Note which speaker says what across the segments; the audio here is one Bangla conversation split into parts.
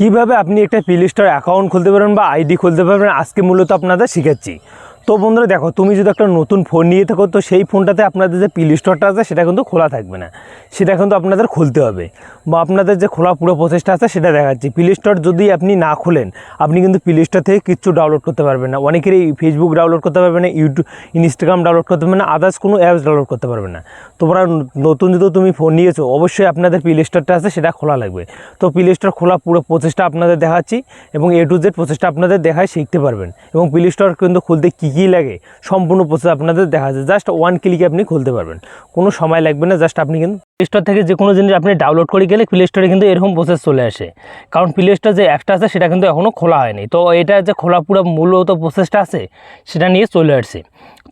Speaker 1: কীভাবে আপনি একটা প্লে স্টোর অ্যাকাউন্ট খুলতে পারবেন বা আইডি খুলতে পারবেন, আজকে মূলত আপনাদের শিখাচ্ছি। তো বন্ধুরা দেখো, তুমি যদি একটা নতুন ফোন নিয়ে থাকো, তো সেই ফোনটাতে আপনাদের যে প্লে স্টোরটা আছে, সেটা কিন্তু খোলা থাকবে না। সেটা কিন্তু আপনাদের খুলতে হবে। বা আপনাদের যে খোলা পুরো প্রসেসটা আছে, সেটা দেখাচ্ছি। প্লে স্টোর যদি আপনি না খুলেন, আপনি কিন্তু প্লে স্টোর থেকে কিচ্ছু ডাউনলোড করতে পারবেন না। অনেকেরই ফেসবুক ডাউনলোড করতে পারবে না ইউটিউব ইনস্টাগ্রাম ডাউনলোড করতে পারবে না আদার্স কোনো অ্যাপস ডাউনলোড করতে পারবে না। তোমরা নতুন যদি তুমি ফোন নিয়েছো, অবশ্যই আপনাদের প্লে স্টোরটা আছে, সেটা খোলা লাগবে। তো প্লে স্টোর খোলা পুরো প্রসেসটা আপনাদের দেখাচ্ছি এবং এ টু জেড প্রসেসটা আপনাদের দেখায় শিখতে পারবেন। এবং প্লে স্টোর কিন্তু খুলতে কী কী লাগে, সম্পূর্ণ প্রসেস আপনাদের দেখা যাচ্ছে জাস্ট ওয়ান ক্লিকে আপনি খুলতে পারবেন। কোনো সময় লাগবে না জাস্ট আপনি কিন্তু প্লে স্টোর থেকে যে কোনো জিনিস আপনি ডাউনলোড করে গেলে প্লে স্টোরে কিন্তু এরকম প্রসেস চলে আসে। কারণ প্লে স্টোর যে অ্যাপটা আছে, সেটা কিন্তু এখনও খোলা হয়নি। তো এটা যে খোলা পুরো মূলত প্রসেসটা আছে, সেটা নিয়ে চলে আসছে।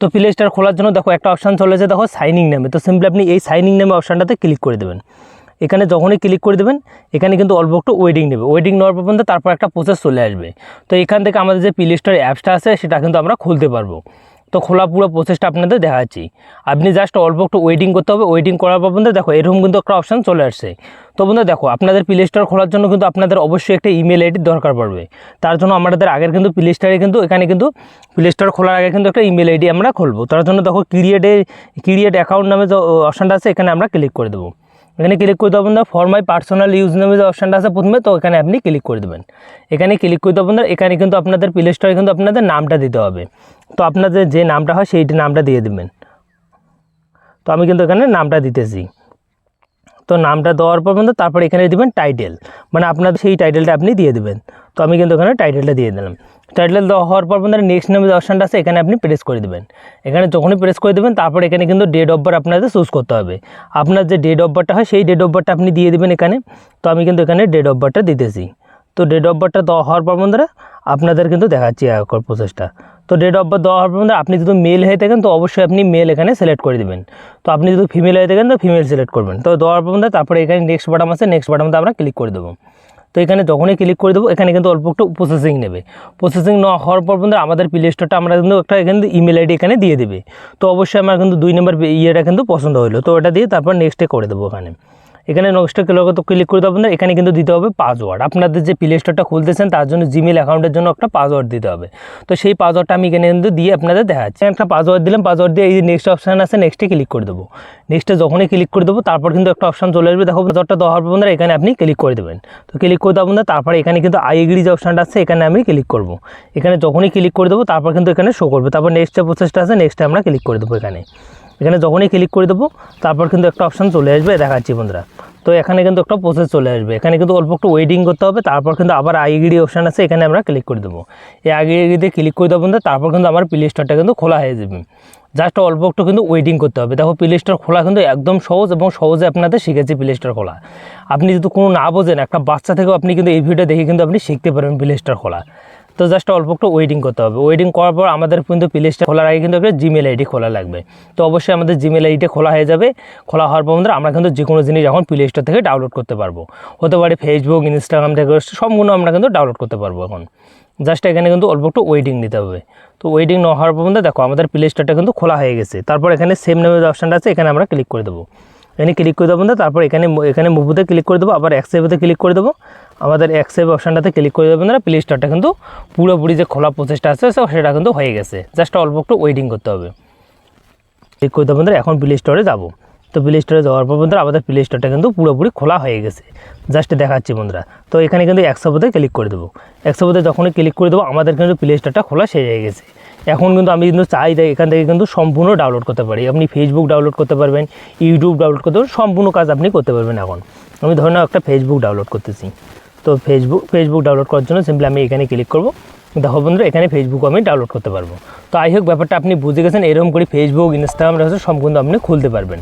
Speaker 1: তো প্লে স্টোর খোলার জন্য দেখো একটা অপশান চলে দেখো সাইনিং নামে। তো সিম্পলি আপনি এই সাইনিং নামে অপশানটাতে ক্লিক করে দেবেন। এখানে যখনই ক্লিক করে দেবেন, এখানে কিন্তু অল্প একটু ওয়েডিং নেবে। ওয়েডিং নেওয়ার পর্যন্ত তারপর একটা প্রসেস চলে আসবে। তো এখান থেকে আমাদের যে প্লে স্টোর অ্যাপসটা আছে, সেটা কিন্তু আমরা খুলতে পারব। তো খোলা পুরো প্রসেসটা আপনাদের দেখাচ্ছি। আপনি জাস্ট অল্প একটু ওয়েটিং করতে হবে। ওয়েটিং করার পর পর্যন্ত দেখো, এরকম কিন্তু একটা অপশান চলে আসছে। তো বন্ধু দেখো, আপনাদের প্লে স্টোর খোলার জন্য কিন্তু আপনাদের অবশ্যই একটা ইমেল আইডির দরকার পড়বে। তার জন্য আমাদের আগের কিন্তু প্লে স্টোরে কিন্তু, এখানে কিন্তু প্লে স্টোর খোলার আগে কিন্তু একটা ইমেল আইডি আমরা খুলবো। তার জন্য দেখো ক্রিয়েটে ক্রিয়েট অ্যাকাউন্ট নামে যে অপশানটা আছে, এখানে আমরা ক্লিক করে দেবো। এখানে ক্লিক করতে দেবো না ফর মাই পার্সোনাল ইউজ নামে যে অপশানটা আছে প্রথমে, তো এখানে আপনি ক্লিক করে দেবেন। এখানে ক্লিক করতে হবে না, এখানে কিন্তু আপনাদের প্লে স্টোরে কিন্তু আপনাদের নামটা দিতে হবে। তো আপনাদের যে নামটা হয় সেইটি নামটা দিয়ে দেবেন। তো আমি কিন্তু এখানে নামটা দিতেছি। তো নামটা দেওয়ার পর কিন্তু তারপর এখানে দেবেন টাইটেল মানে আপনাদের সেই টাইটেলটা আপনি দিয়ে দেবেন। তো আমি কিন্তু এখানে টাইটেলটা দিয়ে দিলাম। টাইটেল দেওয়া হওয়ার পর আপনার নেক্সট নামে যে অপশানটা আছে, এখানে আপনি প্রেস করে দেবেন। এখানে যখনই প্রেস করে দেবেন, তারপর এখানে কিন্তু ডেট অফ বার্থ আপনাদের চুজ করতে হবে। আপনার যে ডেট অফ বার্থটা হয়, সেই ডেট অফ বার্থটা আপনি দিয়ে দেবেন এখানে। তো আমি কিন্তু এখানে ডেট অফ বার্থটা দিতেছি। তো ডেট অফ বার্থটা দেওয়া হওয়ার পর বন্ধুরা, আপনাদের কিন্তু দেখাচ্ছি একর প্রসেসটা তো ডেট অফ বার্থ দেওয়া হওয়ার পর আপনি যদি মেল হয়ে থাকেন, তো অবশ্যই আপনি মেল এখানে সিলেক্ট করে দেবেন। তো আপনি যদি ফিমেল হয়ে থাকেন, তো ফিমেল সিলেক্ট করবেন। তো দেওয়ার পর তারপরে এখানে নেক্সট বাটাম আছে নেক্সট বাটামতে আমরা ক্লিক করে দেবো। তো এখানে যখনই ক্লিক করে দেবো, এখানে কিন্তু অল্প একটু প্রসেসিং নেবে। প্রসেসিং না হওয়ার পর বন্ধুরা, আমাদের প্লে স্টোরটা আমরা কিন্তু একটা এখানে ইমেল আইডি এখানে দিয়ে দেবে। তো অবশ্যই আমার কিন্তু দুই নম্বর ইয়েটা কিন্তু পছন্দ হলো। তো ওটা দিয়ে তারপর নেক্সটে করে দেবো ওখানে। এখানে নেক্সটে ক্লিক ক্লিক করে দেবেন এখানে কিন্তু দিতে হবে পাসওয়ার্ড আপনাদের যে প্লে স্টোরটা খুলতেছেন, তার জন্য জিমেল অ্যাকাউন্টের জন্য একটা পাসওয়ার্ড দিতে হবে। তো সেই পাসওয়ার্ডটা আমি এখানে কিন্তু দিয়ে আপনাদের দেখাচ্ছি। একটা পাসওয়ার্ড দিলাম পাসওয়ার্ড দিয়ে এই যে নেক্সট অপশান আছে নেক্সটে ক্লিক করে দেবো। নেক্সটে যখনই ক্লিক করে দেবো, তারপর কিন্তু একটা অপশান চলে আসবে। দেখো পাসওয়ার্ডটা দেওয়ার পর বন্ধুরা, এখানে আপনি ক্লিক করে দেবেন। তো ক্লিক করে দেবো তারপর এখানে কিন্তু আই এগ্রি যে অপশানটা আছে, এখানে আমি ক্লিক করব। এখানে যখনই ক্লিক করে দেবো, তারপর কিন্তু এখানে শো করবে। তারপর নেক্সট যে প্রসেসটা আছে নেক্সটে আমরা ক্লিক করে দেবো এখানে। এখানে যখনই ক্লিক করে দেবো, তারপর কিন্তু একটা অপশান চলে আসবে, দেখাচ্ছি বন্ধুরা। তো এখানে কিন্তু একটা প্রসেস চলে আসবে। এখানে কিন্তু অল্প একটু ওয়েটিং করতে হবে, তারপর কিন্তু আবার আইগিডি অপশান আছে, এখানে আমরা ক্লিক করে দেবো। এই আইগিডিতে ক্লিক করে দেবো তারপর কিন্তু আমার প্লে স্টোরটা কিন্তু খোলা হয়ে যাবে। জাস্ট অল্প একটু কিন্তু ওয়েটিং করতে হবে। দেখো প্লে স্টোর খোলা কিন্তু একদম সহজ এবং সহজে আপনাদের শিখেছি প্লে স্টোর খোলা। আপনি যদি কোনো না বোঝেন, একটা বাচ্চা থেকেও আপনি কিন্তু এই ভিডিও দেখে কিন্তু আপনি শিখতে পারবেন প্লে স্টোর খোলা। তো জাস্ট অল্প একটু ওয়েটিং করতে হবে। ওয়েটিং করার পর আমাদের কিন্তু প্লে স্টোর খোলার আগে কিন্তু একটা জিমেল আইডি খোলা লাগবে। তো অবশ্যই আমাদের জিমেল আইডিটা খোলা হয়ে যাবে। খোলা হওয়ার পর বন্ধুরা আমরা কিন্তু যে কোনো জিনিস এখন প্লে স্টোর থেকে ডাউনলোড করতে পারব। হতে পারে ফেসবুক ইনস্টাগ্রাম থেকে সম্পূর্ণ আমরা কিন্তু ডাউনলোড করতে পারব এখন। জাস্ট এখানে কিন্তু অল্প একটু ওয়েটিং নিতে হবে। তো ওয়েটিং না হওয়ার পর বন্ধুরা দেখো আমাদের প্লে স্টোরটা কিন্তু খোলা হয়ে গেছে। তারপর এখানে সেম নামের অপশানটা আছে, এখানে আমরা ক্লিক করে দেবো। এখানে ক্লিক করে দেবো তারপর এখানে এখানে মুভিতে ক্লিক করে দেবো, আবার অ্যাক্সেপতে ক্লিক করে দেবো। আমাদের অ্যাক্সেপ অপশানটাতে ক্লিক করে দেবেন না প্লে স্টোরটা কিন্তু পুরোপুরি যে খোলা প্রচেষ্টা আছে সেটা কিন্তু হয়ে গেছে। জাস্ট অল্প একটু ওয়েটিং করতে হবে। ক্লিক করে দেবেন এখন প্লে স্টোরে যাব। তো প্লে স্টোরে যাওয়ার পর বন্ধুরা, আমাদের প্লে স্টোরটা কিন্তু পুরোপুরি খোলা হয়ে গেছে। জাস্ট দেখাচ্ছি বন্ধুরা। তো এখানে কিন্তু একশোপতে ক্লিক করে দেবো। একশোপতে যখনই ক্লিক করে দেবো, আমাদের কিন্তু প্লে স্টোরটা খোলা শেষ হয়ে গেছে। এখন কিন্তু আমি কিন্তু চাই যে এখান থেকে কিন্তু সম্পূর্ণ ডাউনলোড করতে পারি। আপনি ফেসবুক ডাউনলোড করতে পারবেন ইউটিউব ডাউনলোড করতে পারবেন, সম্পূর্ণ কাজ আপনি করতে পারবেন এখন। আমি ধরে নাও একটা ফেসবুক ডাউনলোড করতেছি। তো ফেসবুক ফেসবুক ডাউনলোড করার জন্য সিম্পলি আমি এখানে ক্লিক করব। দেখো বন্ধুরা, এখানে ফেসবুক আমি ডাউনলোড করতে পারব। তো আই হোক, ব্যাপারটা আপনি বুঝে গেছেন, এরকম করে ফেসবুক ইনস্টাগ্রাম রয়েছে সম্পূর্ণ আপনি খুলতে পারবেন।